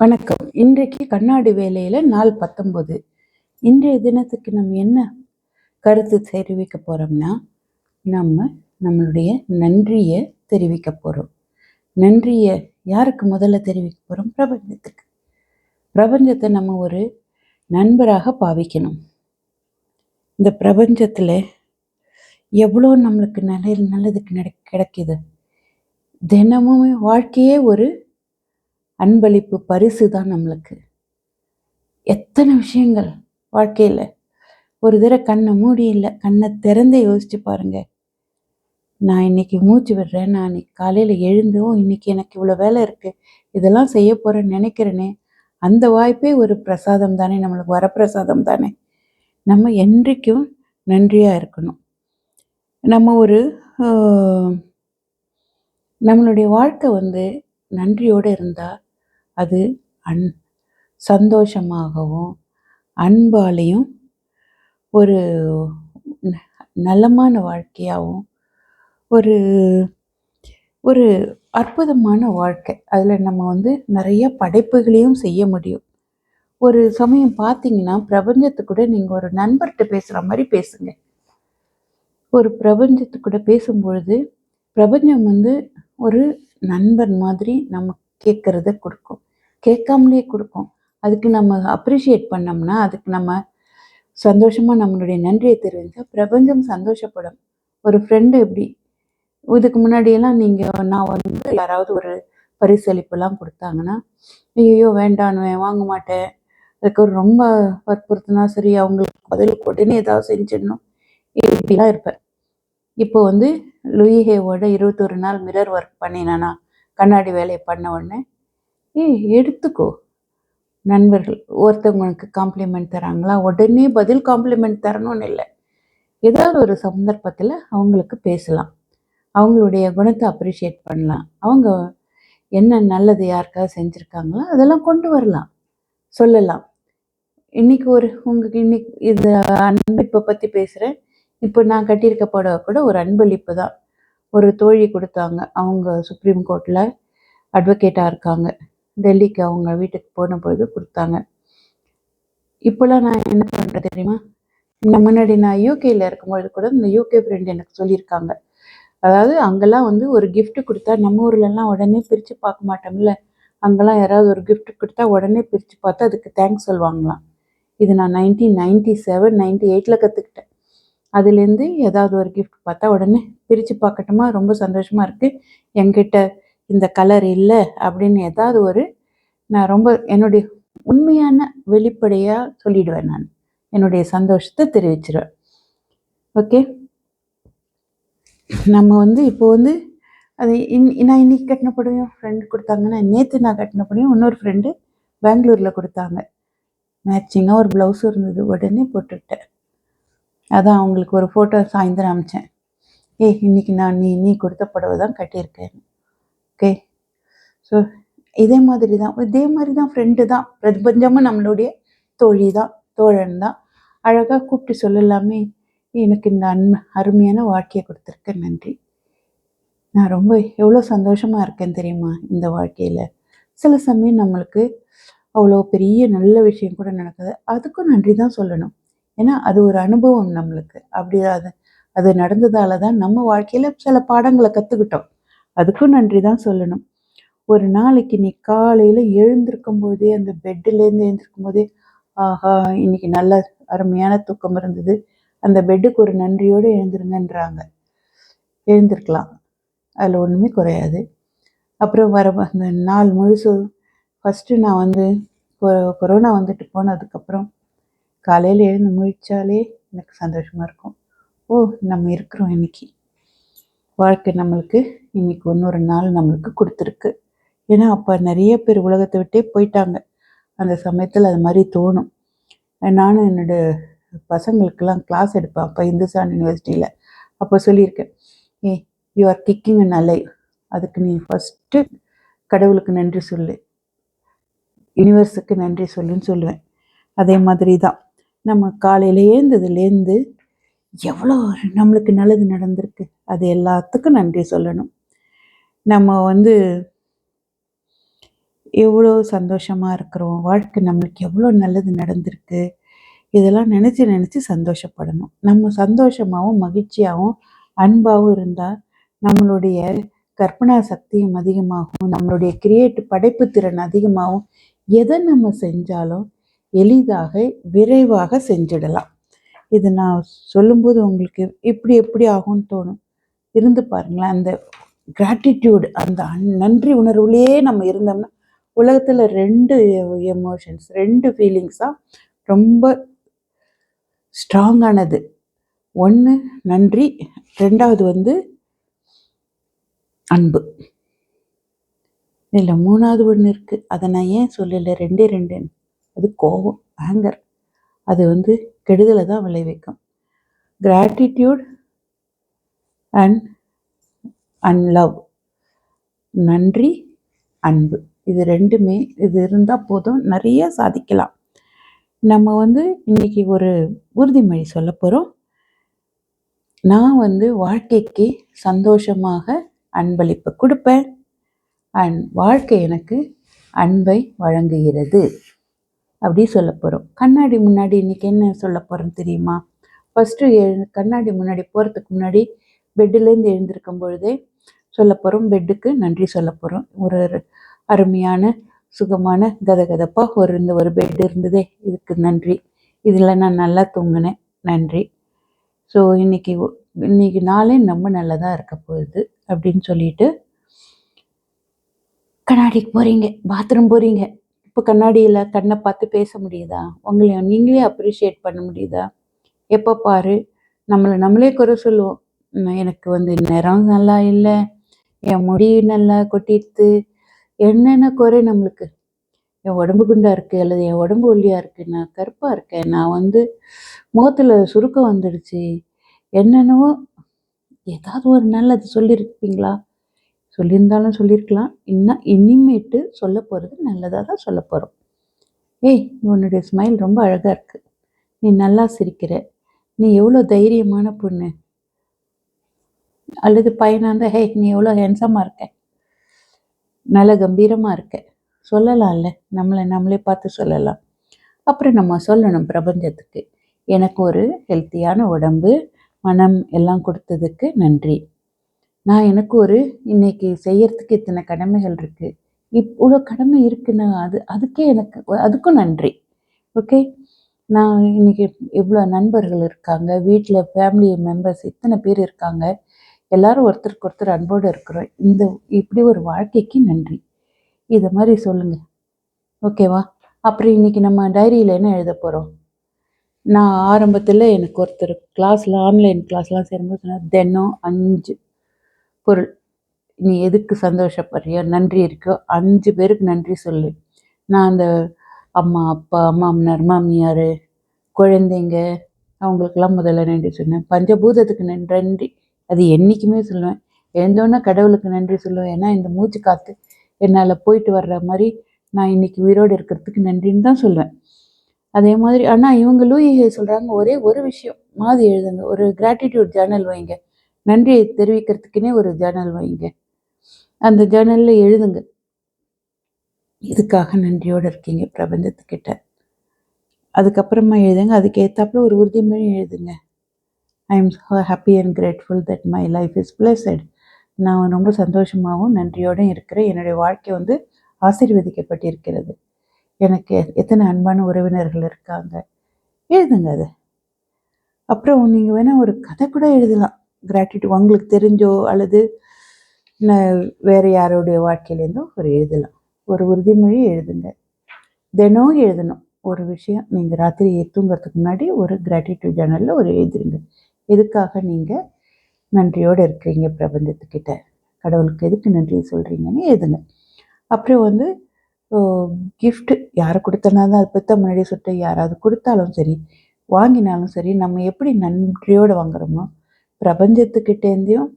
வணக்கம். இன்றைக்கு கண்ணாடி வேலையில் நாள் பத்தொம்போது இன்றைய தினத்துக்கு நம்ம என்ன கருத்து தெரிவிக்க போகிறோம்னா நம்ம நம்மளுடைய நன்றியை தெரிவிக்க போகிறோம் நன்றியை யாருக்கு முதல்ல தெரிவிக்க போகிறோம் பிரபஞ்சத்துக்கு. பிரபஞ்சத்தை நம்ம ஒரு நண்பராக பாவிக்கணும். இந்த பிரபஞ்சத்தில் எவ்வளோ நம்மளுக்கு நல்ல நல்லது கிடைக்கிது. தினமும் வாழ்க்கையே ஒரு அன்பளிப்பு பரிசு தான் நம்மளுக்கு. எத்தனை விஷயங்கள் வாழ்க்கையில். ஒரு தடவை கண்ணை மூடி இல்லை கண்ணை திறந்தே யோசிச்சு பாருங்க. நான் இன்னைக்கு மூச்சு விடுறேன் நான் இன்னைக்கு காலையில் எழுந்தும் இன்னைக்கு எனக்கு இவ்வளோ வேலை இருக்குது இதெல்லாம் செய்ய போகிறேன்னு நினைக்கிறேனே. அந்த வாய்ப்பே ஒரு பிரசாதம் தானே நம்மளுக்கு வரப்பிரசாதம் தானே. நம்ம என்றைக்கும் நன்றியாக இருக்கணும். நம்ம ஒரு நம்மளுடைய வாழ்க்கை வந்து நன்றியோடு இருந்தால் அது அன் சந்தோஷமாகவும் அன்பாலையும் ஒரு நலமான வாழ்க்கையாகவும் ஒரு ஒரு அற்புதமான வாழ்க்கை. அதில் நம்ம வந்து நிறைய படைப்புகளையும் செய்ய முடியும். ஒரு சமயம் பார்த்தீங்கன்னா பிரபஞ்சத்து கூட நீங்கள் ஒரு நண்பர்கிட்ட பேசுகிற மாதிரி பேசுங்க. ஒரு பிரபஞ்சத்து கூட பேசும்பொழுது பிரபஞ்சம் வந்து ஒரு நண்பன் மாதிரி நம்ம கேட்குறத கொடுக்கும். கேட்காமலே கொடுக்கும் அதுக்கு நம்ம அப்ரிஷியேட் பண்ணோம்னா அதுக்கு நம்ம சந்தோஷமாக நம்மளுடைய நன்றியை தெரிவித்தால் பிரபஞ்சம் சந்தோஷப்படும். ஒரு ஃப்ரெண்டு எப்படி? இதுக்கு முன்னாடியெல்லாம் நீங்கள் நான் வந்து யாராவது ஒரு பரிசளிப்புலாம் கொடுத்தாங்கன்னா ஐயோ வேண்டான்னு வாங்க மாட்டேன். அதுக்கு ஒரு ரொம்ப வற்புறுத்தினா சரி அவங்களுக்கு பதில் உடனே ஏதாவது செஞ்சிடணும். இப்படிலாம் இருப்பேன். இப்போ வந்து லூயிஹேவோட இருபத்தொரு நாள் மிரர் ஒர்க் பண்ணினேன்னா கண்ணாடி வேலையை பண்ண உடனே ஏய் எடுத்துக்கோ. நண்பர்கள் ஒருத்தவங்களுக்கு காம்ப்ளிமெண்ட் தராங்களா? உடனே பதில் காம்ப்ளிமெண்ட் தரணும்னு இல்லை. ஏதாவது ஒரு சந்தர்ப்பத்தில் அவங்களுக்கு பேசலாம். அவங்களுடைய குணத்தை அப்ரிஷியேட் பண்ணலாம். அவங்க என்ன நல்லது யாருக்காவது செஞ்சுருக்காங்களோ? அதெல்லாம் கொண்டு வரலாம். சொல்லலாம். இன்னைக்கு ஒரு உங்களுக்கு இன்னைக்கு இது அன்பளிப்பை பற்றி பேசுகிறேன் இப்போ நான் கட்டியிருக்க படம் கூட ஒரு அன்பளிப்பு தான். ஒரு தோழி கொடுத்தாங்க. அவங்க சுப்ரீம் கோர்ட்டில் அட்வொகேட்டாக இருக்காங்க. டெல்லிக்கு அவங்க வீட்டுக்கு போன போது கொடுத்தாங்க. இப்போல்லாம் நான் என்ன பண்ணுறேன் தெரியுமா? முன்னாடி நான் யூகேயில் இருக்கும்போது கூட இந்த யூகே ஃப்ரெண்ட் எனக்கு சொல்லியிருக்காங்க. அதாவது அங்கெல்லாம் வந்து ஒரு கிஃப்ட் கொடுத்தா நம்ம ஊர்லலாம் உடனே பிரித்து பார்க்க மாட்டோம்ல. அங்கெல்லாம் யாராவது ஒரு கிஃப்ட் கொடுத்தா உடனே பிரித்து பார்த்து அதுக்கு தேங்க்ஸ் சொல்லுவாங்களாம். இது நான் நைன்டீன் நைன்டி செவன் நைன்டி எயிட்டில் கற்றுக்கிட்டேன் அதுலேருந்து ஏதாவது ஒரு கிஃப்ட் பார்த்தா உடனே பிரித்து பார்க்கட்டுமா? ரொம்ப சந்தோஷமாக இருக்குது என்கிட்ட இந்த கலர் இல்லை அப்படின்னு ஏதாவது ஒரு நான் ரொம்ப என்னுடைய உண்மையான வெளிப்படையாக சொல்லிடுவேன் நான். என்னுடைய சந்தோஷத்தை தெரிவிச்சிருவேன். ஓகே நம்ம வந்து இப்போ வந்து அது இன் நான் இன்னைக்கு கட்டின புடவையும் ஃப்ரெண்டு கொடுத்தாங்கன்னா நேற்று நான் கட்டின புடவையும் இன்னொரு ஃப்ரெண்டு பெங்களூரில் கொடுத்தாங்க. மேட்சிங்காக ஒரு ப்ளவுஸ் இருந்தது உடனே போட்டுவிட்டேன் அதான் அவங்களுக்கு ஒரு ஃபோட்டோ சாயந்தரம் அமிச்சேன். ஏய் இன்னைக்கு நான் நீ நீ கொடுத்த புடவை தான் கட்டியிருக்கேன் ஓகே. ஸோ இதே மாதிரி தான் இதே மாதிரி தான் ஃப்ரெண்டு தான். பிரபஞ்சமும் நம்மளுடைய தோழி தான் தோழன் தான் அழகாக கூப்பிட்டு சொல்லலாமே. எனக்கு இந்த அன் அருமையான வாழ்க்கையை கொடுத்துருக்க. நன்றி. நான் ரொம்ப எவ்வளோ சந்தோஷமாக இருக்கேன் தெரியுமா இந்த வாழ்க்கையில். சில சமயம் நம்மளுக்கு அவ்வளோ பெரிய நல்ல விஷயம் கூட நடக்குது. அதுக்கும் நன்றி தான் சொல்லணும். ஏன்னா அது ஒரு அனுபவம் நம்மளுக்கு. அப்படி அது அது நடந்ததால தான் நம்ம வாழ்க்கையில் சில பாடங்களை கற்றுக்கிட்டோம் அதுக்கும் நன்றி தான் சொல்லணும். ஒரு நாளைக்கு நீ காலையில் எழுந்திருக்கும் போதே அந்த பெட்டிலேருந்து எழுந்திருக்கும் போதே ஆஹா இன்னைக்கு நல்ல அருமையான தூக்கம் இருந்தது. அந்த பெட்டுக்கு ஒரு நன்றியோடு எழுந்திருங்கன்றாங்க. எழுந்திருக்கலாம். அதில் ஒன்றுமே குறையாது. அப்புறம் வர அந்த நாள் முழுசு ஃபஸ்ட்டு நான் வந்து கொரோனா வந்துட்டு போனதுக்கப்புறம் காலையில் எழுந்து முழிச்சாலே எனக்கு சந்தோஷமாக இருக்கும். ஓ நம்ம இருக்கிறோம் இன்னைக்கு. வாழ்க்கை நம்மளுக்கு இன்னைக்கு இன்னொரு நாள் நம்மளுக்கு கொடுத்துருக்கு. ஏன்னா அப்போ நிறைய பேர் உலகத்தை விட்டே போயிட்டாங்க. அந்த சமயத்தில் அது மாதிரி தோணும். நானும் என்னோடய பசங்களுக்கெல்லாம் கிளாஸ் எடுப்பேன். அப்போ இந்துஸ்தான் யூனிவர்சிட்டியில் அப்போ சொல்லியிருக்கேன் ஏ you are kicking and alive அதுக்கு நீ ஃபஸ்ட்டு கடவுளுக்கு நன்றி சொல்லு. யூனிவர்ஸுக்கு நன்றி சொல்லுன்னு சொல்லுவேன். அதே மாதிரி தான் நம்ம காலையில் ஏந்ததுலேருந்து எவ்வளோ நம்மளுக்கு நல்லது நடந்திருக்கு? அது எல்லாத்துக்கும் நன்றி சொல்லணும். நம்ம வந்து எவ்வளோ சந்தோஷமாக இருக்கிறோம்? வாழ்க்கை நம்மளுக்கு எவ்வளோ நல்லது நடந்திருக்கு? இதெல்லாம் நினச்சி நினச்சி சந்தோஷப்படணும். நம்ம சந்தோஷமாகவும் மகிழ்ச்சியாகவும் அன்பாகவும் இருந்தால் நம்மளுடைய கற்பனா சக்தியும் அதிகமாகும். நம்மளுடைய கிரியேட் படைப்பு திறன் அதிகமாகும். எதை நம்ம செஞ்சாலும் எளிதாக விரைவாக செஞ்சிடலாம். இது நான் சொல்லும்போது உங்களுக்கு இப்படி எப்படி ஆகும்னு தோணும். இருந்து பாருங்களேன் அந்த கிராட்டிடியூடு அந்த நன்றி உணர்வுலேயே நம்ம இருந்தோம்னா உலகத்தில் ரெண்டு எமோஷன்ஸ் ரெண்டு ஃபீலிங்ஸ் தான் ரொம்ப ஸ்ட்ராங்கானது ஒன்று நன்றி ரெண்டாவது வந்து அன்பு. இல்லை மூணாவது ஒன்று இருக்குது அதை நான் ஏன் சொல்லலை? ரெண்டே ரெண்டு அது கோபம் ஆங்கர் அது வந்து கெடுதலை தான் விளைவிக்கும். கிராட்டிடியூட் அண்ட் அண்ட் லவ் நன்றி அன்பு. இது ரெண்டுமே இது இருந்தால் போதும். நிறைய சாதிக்கலாம். நம்ம வந்து இன்னைக்கு ஒரு உறுதிமொழி சொல்ல போகிறோம் நான் வந்து வாழ்க்கைக்கு சந்தோஷமாக அன்பளிப்பு கொடுப்பேன். அண்ட் வாழ்க்கை எனக்கு அன்பை வழங்குகிறது. அப்படி சொல்ல போகிறோம் கண்ணாடி முன்னாடி இன்றைக்கி என்ன சொல்ல போகிறோம் தெரியுமா? ஃபஸ்ட்டு எழு கண்ணாடி முன்னாடி போகிறதுக்கு முன்னாடி பெட்டிலேருந்து எழுந்திருக்கும் பொழுதே சொல்ல போகிறோம் பெட்டுக்கு நன்றி சொல்ல போகிறோம் ஒரு அருமையான சுகமான கதகதப்பாக ஒரு இந்த ஒரு பெட் இருந்ததே. இதுக்கு நன்றி. இதில் நான் நல்லா தூங்கினேன். நன்றி. ஸோ இன்றைக்கி இன்றைக்கி நாளே ரொம்ப நல்லதாக இருக்க போகுது அப்படின்னு சொல்லிட்டு கண்ணாடிக்கு போகிறீங்க பாத்ரூம் போகிறீங்க இப்போ கண்ணாடியில் கண்ணை பார்த்து பேச முடியுதா? உங்களையும் நீங்களே அப்ரிஷியேட் பண்ண முடியுதா? எப்போ பாரு நம்மளை நம்மளே குறை சொல்லுவோம். எனக்கு வந்து நிறம் நல்லா இல்லை. என் முடி நல்லா கொட்டிடுது. என்னென்ன குறை நம்மளுக்கு? என் உடம்பு குண்டா இருக்குது அல்லது என் உடம்பு ஒல்லியாக இருக்குது நான் கருப்பாக இருக்கேன். நான் வந்து முகத்தில் சுருக்கம் வந்துடுச்சு. என்னென்னவோ ஏதாவது ஒரு நல்லது சொல்லியிருப்பீங்களா சொல்லியிருந்தாலும் சொல்லியிருக்கலாம். இன்னும் இனிமேட்டு சொல்ல போகிறது நல்லதாக தான் சொல்ல போகிறோம் ஏய் உன்னுடைய ஸ்மைல் ரொம்ப அழகாக இருக்குது நீ நல்லா சிரிக்கிற. நீ எவ்வளோ தைரியமான பொண்ணு. அல்லது பையனாக இருந்தால் ஹே நீ எவ்வளோ ஹேண்ட்ஸமாக இருக்க. நல்ல கம்பீரமாக இருக்க. சொல்லலாம்ல. நம்மளை நம்மளே பார்த்து சொல்லலாம். அப்புறம் நம்ம சொல்லணும் பிரபஞ்சத்துக்கு. எனக்கு ஒரு ஹெல்த்தியான உடம்பு மனம் எல்லாம் கொடுத்ததுக்கு நன்றி. நான் எனக்கு ஒரு இன்னைக்கு செய்யறதுக்கு இத்தனை கடமைகள் இருக்குது இவ்வளோ கடமை இருக்குன்னா அது அதுக்கே எனக்கு அதுக்கும் நன்றி. ஓகே நான் இன்னைக்கு இவ்வளோ நண்பர்கள் இருக்காங்க. வீட்டில் ஃபேமிலி மெம்பர்ஸ் இத்தனை பேர் இருக்காங்க. எல்லாரும் ஒருத்தருக்கு ஒருத்தர் அன்போடு இருக்கிறோம். இந்த இப்படி ஒரு வாழ்க்கைக்கு நன்றி. இதை மாதிரி சொல்லுங்கள் ஓகேவா அப்புறம் இன்னைக்கு நம்ம டைரியில் என்ன எழுத போகிறோம் நான் ஆரம்பத்தில் எனக்கு ஒருத்தர் கிளாஸில் ஆன்லைன் கிளாஸ்லாம் சேரும்போது சொன்னார் தினம் அஞ்சு பொருள். நீ எதுக்கு சந்தோஷப்படுறியோ நன்றி இருக்கோ. அஞ்சு பேருக்கு நன்றி சொல்லு. நான் அந்த அம்மா அப்பா மாமனார் மாமியார் குழந்தைங்க அவங்களுக்கெல்லாம் முதல்ல நன்றி சொன்னேன். பஞ்சபூதத்துக்கு நன்றி. அது என்றைக்குமே சொல்லுவேன். எழுந்தோன்னே கடவுளுக்கு நன்றி சொல்லுவேன். ஏன்னா இந்த மூச்சு காற்று என்னால் போயிட்டு வர்ற மாதிரி நான் இன்னைக்கு உயிரோடு இருக்கிறதுக்கு நன்றின்னு தான் சொல்லுவேன். அதே மாதிரி ஆனால் இவங்க லூயி சொல்கிறாங்க ஒரே ஒரு விஷயம். மாதிரி எழுதுங்க. ஒரு கிராட்டிடியூட் ஜேர்னல் வைங்க. நன்றியை தெரிவிக்கிறதுக்குன்னே ஒரு ஜேர்னல் வைங்க. அந்த ஜேர்னலில் எழுதுங்க. இதுக்காக நன்றியோடு இருக்கீங்க பிரபஞ்சத்துக்கிட்ட. அதுக்கப்புறமா எழுதுங்க. அதுக்கு ஏற்றாப்புல ஒரு உறுதிமொழி எழுதுங்க. I am happy and grateful that my life is blessed நான் ரொம்ப சந்தோஷமாகவும் நன்றியோடும் இருக்கிறேன். என்னுடைய வாழ்க்கை வந்து ஆசீர்வதிக்கப்பட்டிருக்கிறது. எனக்கு எத்தனை அன்பான உறவினர்கள் இருக்காங்க. எழுதுங்க அது. அப்புறம் நீங்கள் வேணால் ஒரு கதை கூட எழுதலாம். கிராட்டிடியூட் உங்களுக்கு தெரிஞ்சோ அல்லது வேறு யாரோடைய வாழ்க்கையிலேருந்தோ ஒரு எழுதலாம். ஒரு உறுதிமொழி எழுதுங்க. தினம் எழுதணும். ஒரு விஷயம் நீங்கள் ராத்திரி தூங்குறதுக்கு முன்னாடி ஒரு கிராட்டிடியூட் ஜேர்னலில் ஒரு எழுதிருங்க. எதுக்காக நீங்கள் நன்றியோடு இருக்கிறீங்க பிரபஞ்சத்துக்கிட்ட? கடவுளுக்கு எதுக்கு நன்றி சொல்கிறீங்கன்னு எழுதுங்க. அப்புறம் வந்து கிஃப்ட்டு யார் கொடுத்தனா தான் அதை பற்றி முன்னாடியே சொல்லிட்டு யாராவது கொடுத்தாலும் சரி வாங்கினாலும் சரி நம்ம எப்படி நன்றியோடு வாங்குறோமோ பிரபஞ்சத்துக்கிட்டேருந்தையும்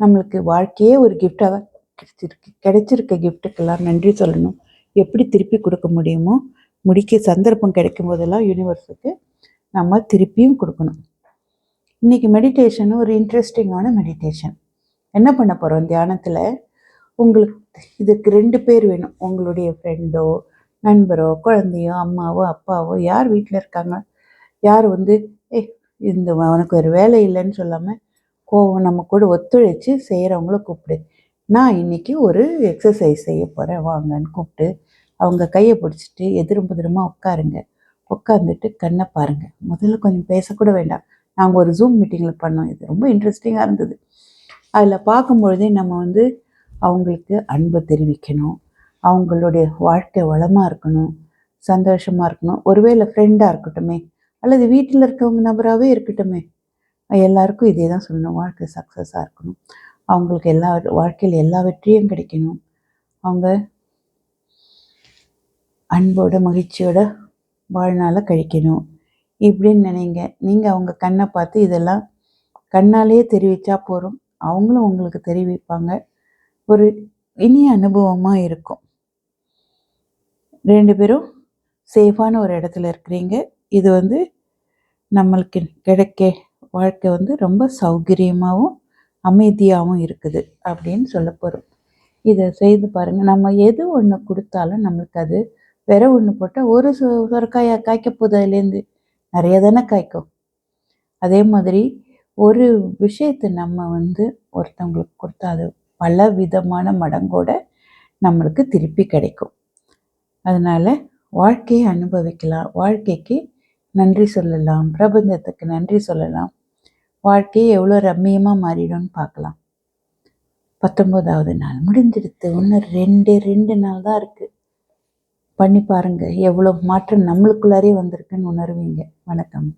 நம்மளுக்கு வாழ்க்கையே ஒரு கிஃப்டாக தான் கிடைச்சிருக்கு. கிடைச்சிருக்க கிஃப்ட்டுக்கெல்லாம் நன்றி சொல்லணும். எப்படி திருப்பி கொடுக்க முடியுமோ முடிக்க சந்தர்ப்பம் கிடைக்கும் போதெல்லாம் யூனிவர்ஸுக்கு நம்ம திருப்பியும் கொடுக்கணும். இன்றைக்கி மெடிடேஷன் ஒரு இன்ட்ரெஸ்டிங்கான மெடிடேஷன் என்ன பண்ண போகிறோம் தியானத்தில் உங்களுக்கு இதுக்கு ரெண்டு பேர் வேணும். உங்களுடைய ஃப்ரெண்டோ நண்பரோ குழந்தையோ அம்மாவோ அப்பாவோ யார் வீட்டில் இருக்காங்க? யார் வந்து ஏ இந்த உனக்கு ஒரு வேலை இல்லைன்னு சொல்லாமல் கோவம் நம்ம கூட ஒத்துழைச்சு செய்கிறவங்கள கூப்பிடு. நான் இன்றைக்கி ஒரு எக்ஸசைஸ் செய்ய போகிறேன் வாங்கன்னு கூப்பிட்டு அவங்க கையை பிடிச்சிட்டு எதிரும் புதிரமாக உட்காருங்க. உட்காந்துட்டு கண்ணை பாருங்கள் முதல்ல கொஞ்சம் பேசக்கூட வேண்டாம். நாங்கள் ஒரு ஜூம் மீட்டிங்கில் பண்ணோம். இது ரொம்ப இன்ட்ரெஸ்டிங்காக இருந்தது. அதில் பார்க்கும்பொழுதே நம்ம வந்து அவங்களுக்கு அன்பை தெரிவிக்கணும். அவங்களுடைய வாழ்க்கை வளமாக இருக்கணும். சந்தோஷமாக இருக்கணும். ஒருவேளை ஃப்ரெண்டாக இருக்கட்டுமே அல்லது வீட்டில் இருக்கவங்க நபராகவே இருக்கட்டுமே. எல்லாருக்கும் இதே தான் சொல்லணும். வாழ்க்கை சக்ஸஸாக இருக்கணும். அவங்களுக்கு எல்லா வாழ்க்கையில் எல்லா வெற்றியும் கிடைக்கணும். அவங்க அன்போட மகிழ்ச்சியோட வாழ்நாளை கழிக்கணும். இப்படின்னு நினைங்க. நீங்கள் அவங்க கண்ணை பார்த்து இதெல்லாம் கண்ணாலேயே தெரிவித்தா போகிறோம் அவங்களும் உங்களுக்கு தெரிவிப்பாங்க. ஒரு இனிய அனுபவமாக இருக்கும். ரெண்டு பேரும் சேஃபான ஒரு இடத்துல இருக்கிறீங்க. இது வந்து நம்மளுக்கு கிடைக்க வாழ்க்கை வந்து ரொம்ப சௌகரியமாகவும் அமைதியாகவும் இருக்குது அப்படின்னு சொல்ல போகிறோம் இதை செய்து பாருங்கள் நம்ம எது ஒன்று கொடுத்தாலும் நம்மளுக்கு அது வேற ஒன்று போட்டால் ஒரு சு சொரக்காயா காய்க்க போகுது அதுலேருந்து நிறைய தானே காய்க்கும். அதே மாதிரி ஒரு விஷயத்தை நம்ம வந்து ஒருத்தவங்களுக்கு கொடுத்தா அது பல விதமான மடங்கோட நம்மளுக்கு திருப்பி கிடைக்கும். அதனால் வாழ்க்கையை அனுபவிக்கலாம். வாழ்க்கைக்கு நன்றி சொல்லலாம். பிரபஞ்சத்துக்கு நன்றி சொல்லலாம். வாழ்க்கையை எவ்வளோ ரம்மியமாக மாறிடும்னு பார்க்கலாம். பத்தொம்போதாவது நாள் முடிஞ்சிடுத்து. இன்னும் ரெண்டு ரெண்டு நாள் தான் இருக்குது பண்ணி பாருங்கள் எவ்வளோ மாற்றம் நம்மளுக்குள்ளாரே வந்திருக்குன்னு உணர்வீங்க. வணக்கம்.